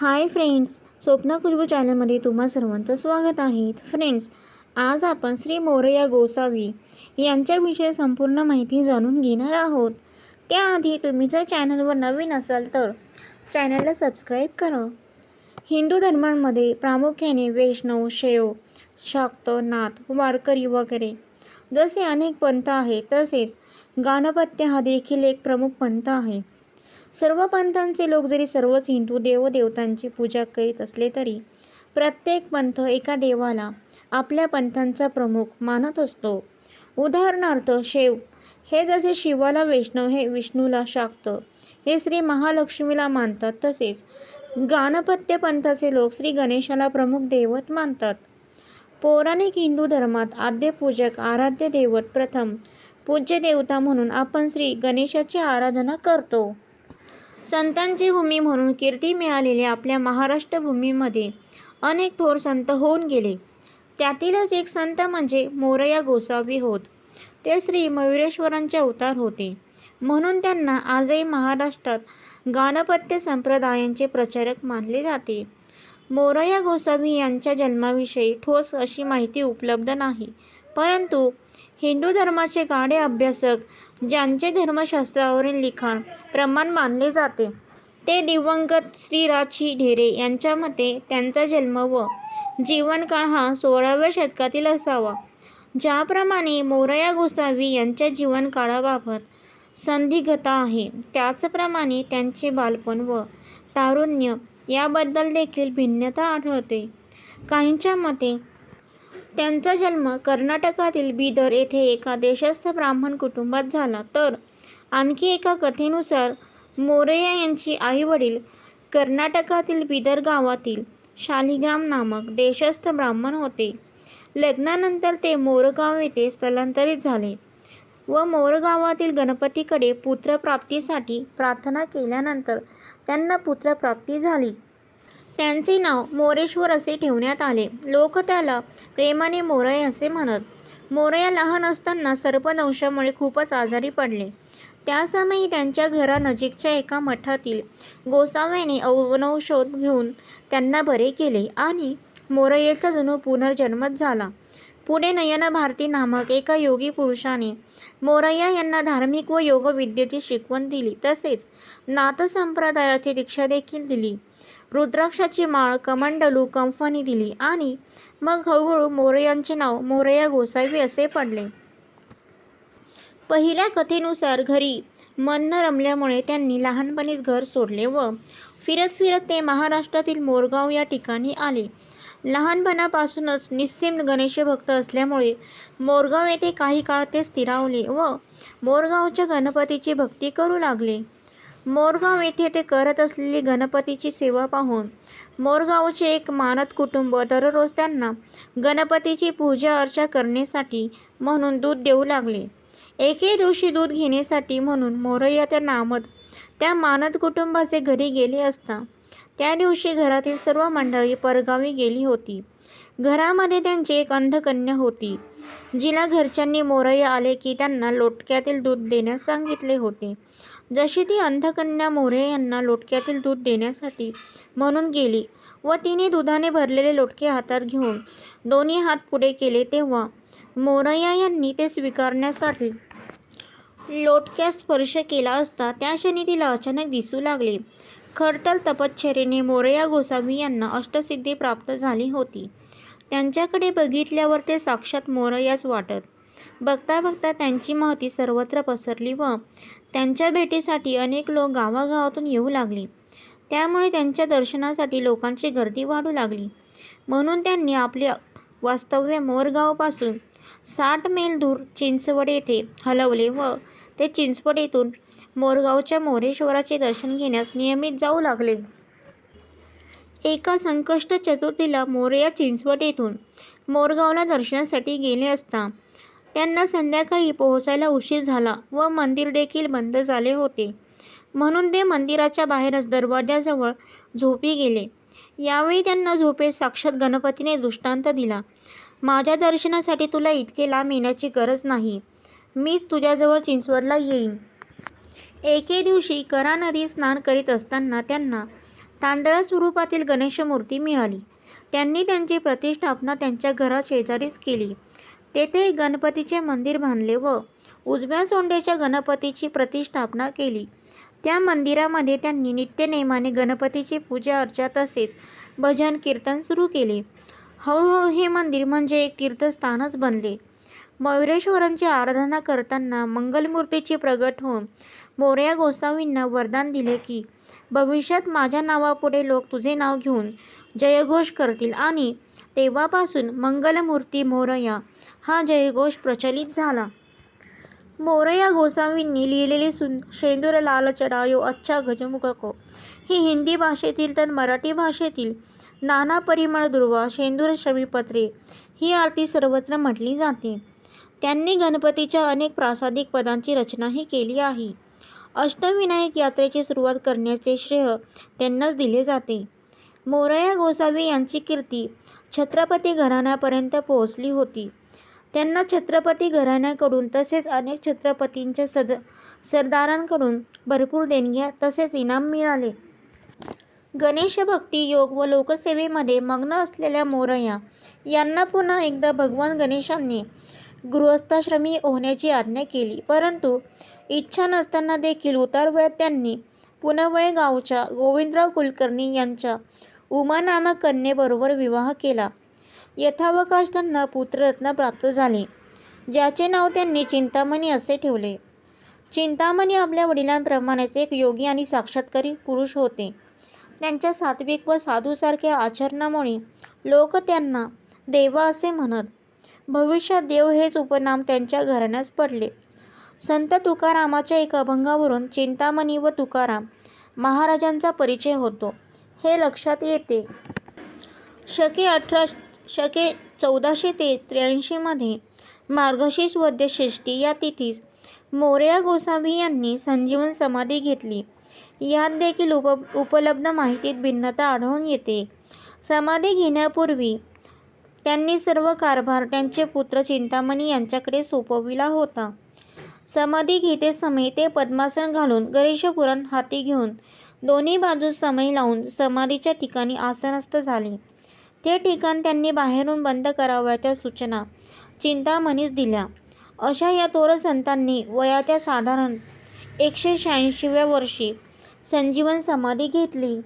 Hi friends Swapna Khushboo चॅनलमध्ये तुम्हा सर्वांचं स्वागत आहे. फ्रेंड्स आज आपण श्री मोरया गोसावी यांच्याविषयी संपूर्ण माहिती जाणून घेणार आहोत. त्याआधी तुम्ही जर चॅनलवर नवीन असाल तर चॅनलला सबस्क्राईब करा. हिंदू धर्मांमध्ये प्रामुख्याने वैष्णव शैव शाक्त नाथ वारकरी वगैरे जसे अनेक पंथ आहेत तसेच गाणपत्य हा देखील एक प्रमुख पंथ आहे. सर्व पंथांचे लोक जरी सर्वच हिंदू देवदेवतांची पूजा करीत असले तरी प्रत्येक पंथ एका देवाला आपल्या पंथांचा प्रमुख मानत असतो. उदाहरणार्थ शेव हे जसे शिवाला वैष्णव हे विष्णूला शाक्त हे श्री महालक्ष्मीला मानतात तसेच गाणपत्य पंथाचे लोक श्री गणेशाला प्रमुख दैवत मानतात. पौराणिक हिंदू धर्मात आद्यपूजक आराध्य दैवत प्रथम पूज्य देवता म्हणून आपण श्री गणेशाची आराधना करतो. संतांची भूमी म्हणून कीर्ती मिळालेल्या आपल्या महाराष्ट्र भूमीमध्ये अनेक थोर संत होऊन गेले. त्यातीलच एक संत म्हणजे मोरया गोसावी होत. ते श्री मयुरेश्वरांचे अवतार होते. म्हणून त्यांना आजही महाराष्ट्रात गाणपत्य संप्रदायांचे प्रचारक मानले जाते. मोरया गोसावी यांच्या जन्माविषयी ठोस अशी माहिती उपलब्ध नाही. परंतु हिंदू धर्माचे गाढे अभ्यासक ज्यांचे धर्मशास्त्रावरील लिखाण प्रमाण मानले जाते ते दिवंगत श्रीराजी ढेरे यांच्या मते त्यांचा जन्म व जीवनकाळ हा सोळाव्या शतकातील असावा. ज्याप्रमाणे मोरया गोसावी यांच्या जीवनकाळाबाबत संदिग्धता आहे त्याचप्रमाणे त्यांचे बालपण व तारुण्य याबद्दल देखील भिन्नता आढळते. काहींच्या मते त्यांचा जन्म कर्नाटकातील बिदर येथे एका देशस्थ ब्राह्मण कुटुंबात झाला. तर आणखी एका कथेनुसार मोरया यांची आईवडील कर्नाटकातील बिदर गावातील शालिग्राम नामक देशस्थ ब्राह्मण होते. लग्नानंतर ते मोरगाव येथे स्थलांतरित झाले व मोरगावातील गणपतीकडे पुत्रप्राप्तीसाठी प्रार्थना केल्यानंतर त्यांना पुत्रप्राप्ती झाली. त्यांचे नाव मोरेश्वर असे ठेवण्यात आले. लोक त्याला प्रेमाने मोरय असे म्हणत. मोरया लहान असताना सर्पदंशामुळे खूपच आजारी पडले. त्यासमयी त्यांच्या घरानजीकच्या एका मठातील गोसाव्याने अवनौषध घेऊन त्यांना बरे केले आणि मोरयेचा जणू पुनर्जन्मच झाला. पुढे नयन भारती नामक एका योगी पुरुषाने मोरया यांना धार्मिक व योगविद्येची शिकवण दिली. तसेच नाथ संप्रदायाची दीक्षा देखील दिली. रुद्राक्षाची माळ कमंडलू कंफनी दिली आणि मग हळूहळू मोरयांचे नाव मोरया गोसावी असे पडले. पहिल्या कथेनुसार घरी मन न रमल्यामुळे त्यांनी लहानपणीच घर सोडले व फिरत फिरत ते महाराष्ट्रातील मोरगाव या ठिकाणी आले. लहानपणापासूनच निस्सिम गणेशभक्त असल्यामुळे मोरगाव येथे काही काळ ते स्थिरावले व मोरगावच्या गणपतीची भक्ती करू लागले. मोरगाव येथे ते करत असलेली गणपतीची सेवा पाहून मोरगावचे एक मानद कुटुंब दररोज त्यांना गणपतीची पूजा अर्चा करण्यासाठी म्हणून दूध देऊ लागले. एके दिवशी दूध घेण्यासाठी म्हणून मोरय्या त्या नामद त्या मानद कुटुंबाचे घरी गेले असता त्या दिवशी घरातील सर्व मंडळी परगावी गेली होती. घरामध्ये त्यांची एक अंधकन्या होती जिला घरच्यांनी मोरय्या आले की त्यांना लोटक्यातील दूध देण्यास सांगितले होते. जशी ती अंधकन्या मोरे यांना लोटक्यातील दूध देण्यासाठी म्हणून गेली व तिने दुधाने भरलेले लोटके हातात घेऊन दोन्ही हात पुढे केले तेव्हा मोरया यांनी ते स्वीकारण्यासाठी लोटक्यास स्पर्श केला असता त्या क्षणी तिला अचानक दिसू लागले. खडतल तपश्चर्येने मोरया गोसावी यांना अष्टसिद्धी प्राप्त झाली होती. त्यांच्याकडे बघितल्यावर ते साक्षात मोरयाच वाटत. बघता बघता त्यांची महती सर्वत्र पसरली व त्यांच्या भेटीसाठी अनेक लोक गावागावातून येऊ लागले. त्यामुळे त्यांच्या दर्शनासाठी लोकांची गर्दी वाढू लागली. म्हणून त्यांनी आपले वास्तव्य मोरगावपासून साठ मैल दूर चिंचवड येथे हलवले व ते चिंचवड येथून मोरगावच्या मोरेश्वराचे दर्शन घेण्यास नियमित जाऊ लागले. एका संकष्ट चतुर्थीला मोरया चिंचवड येथून मोरगावला दर्शनासाठी गेले असता त्यांना संध्याकाळी पोहोचायला उशीर झाला व मंदिर देखील बंद झाले होते. म्हणून ते मंदिराच्या बाहेरच दरवाजाजवळ झोपी गेले. यावेळी त्यांना झोपेत साक्षात गणपतीने दृष्टांत दिला. माझ्या दर्शनासाठी तुला इतके लांब येण्याची गरज नाही. मीच तुझ्याजवळ चिंचवडला येईन. एके दिवशी करा नदीत स्नान करीत असताना त्यांना तांदळा स्वरूपातील गणेशमूर्ती मिळाली. त्यांनी त्यांची प्रतिष्ठापना त्यांच्या घराशेजारीच केली. तेथे गणपतीचे मंदिर बांधले व उजव्या सोंडेच्या गणपतीची प्रतिष्ठापना केली. त्या मंदिरामध्ये त्यांनी नित्यनेमाने गणपतीची पूजा-अर्चा तसेच भजन-कीर्तन सुरू केले. हळूहळू हे मंदिर म्हणजे एक तीर्थस्थानच बनले. मयुरेश्वराची आराधना करताना मंगलमूर्तीची प्रगट होऊन मोरया गोसावींना वरदान दिले की, भविष्यात माझ्या नावापुढे लोक तुझे नाव घेऊन जयघोष करतील आणि तेव्हापासून 'मंगलमूर्ती मोरया' हा जयघोष प्रचलित झाला. मोरया गोसावींनी लिहिलेली 'शेंदूर लाल चढायो अच्छा गजमुख को' ही हिंदी भाषेतील तर मराठी भाषेतील 'नाना परिमळ दुर्वा शेंदूर शमीपत्रे' ही आरती सर्वत्र म्हटली जाते. त्यांनी गणपतीच्या अनेक प्रासादिक पदांची रचनाही केली आहे. अष्टविनायक यात्रेची सुरुवात करण्याचे श्रेय त्यांनाच दिले जाते. मोरया गोसावी यांची कीर्ती छत्रपती घराण्यापर्यंत पोहोचली होती. त्यांना छत्रपती घराण्याकडून तसेच अनेक छत्रपतींच्या सरदारांकडून भरपूर देणग्या तसेच इनाम मिळाले. गणेशभक्ती, योग व लोकसेवेमध्ये मग्न असलेल्या मोरया यांना पुन्हा एकदा भगवान गणेशांनी गृहस्थाश्रमी होण्याची आज्ञा केली. परंतु इच्छा नसताना देखील उतारवयात त्यांनी पुनवळे गावच्या गोविंदराव कुलकर्णी यांच्या उमा नामक कन्येबरोबर विवाह केला. यथावकाश त्यांना पुत्ररत्न प्राप्त झाले, ज्याचे नाव त्यांनी चिंतामणी असे ठेवले. चिंतामणी आपल्या वडिलांप्रमाणेच एक योगी आणि साक्षात्कारी पुरुष होते. त्यांच्या सात्विक व साधूसारख्या आचरणामुळे लोक त्यांना देवा असे म्हणत. भविष्यात देव हेच उपनाम त्यांच्या घराण्यास पडले. संत तुकारामाच्या एका अभंगावरून चिंतामणी व तुकाराम महाराजांचा परिचय होतो, हे लक्षात येते. शके अठरा शके चौदाशे ते त्र्याऐंशीमध्ये मार्गशीर्ष वद्य षष्ठी या तिथीस मोरया गोसावी यांनी संजीवन समाधी घेतली. यात देखील उपलब्ध माहितीत भिन्नता आढळून येते. समाधी घेण्यापूर्वी त्यांनी सर्व कारभार त्यांचे पुत्र चिंतामणी यांच्याकडे सोपविला होता. समाधी घेतेसमयी ते पद्मासन घालून गणेशपुराण हाती घेऊन दोन्ही बाजूस समई लावून समाधीच्या ठिकाणी आसनस्थ झाले. ते ठिकाण त्यांनी बाहेरून बंद करावयाच्या सूचना चिंतामणीस दिल्या. अशा या थोर संतांनी वयाच्या साधारण एकशे शहाऐंशीव्या वर्षी संजीवन समाधी घेतली.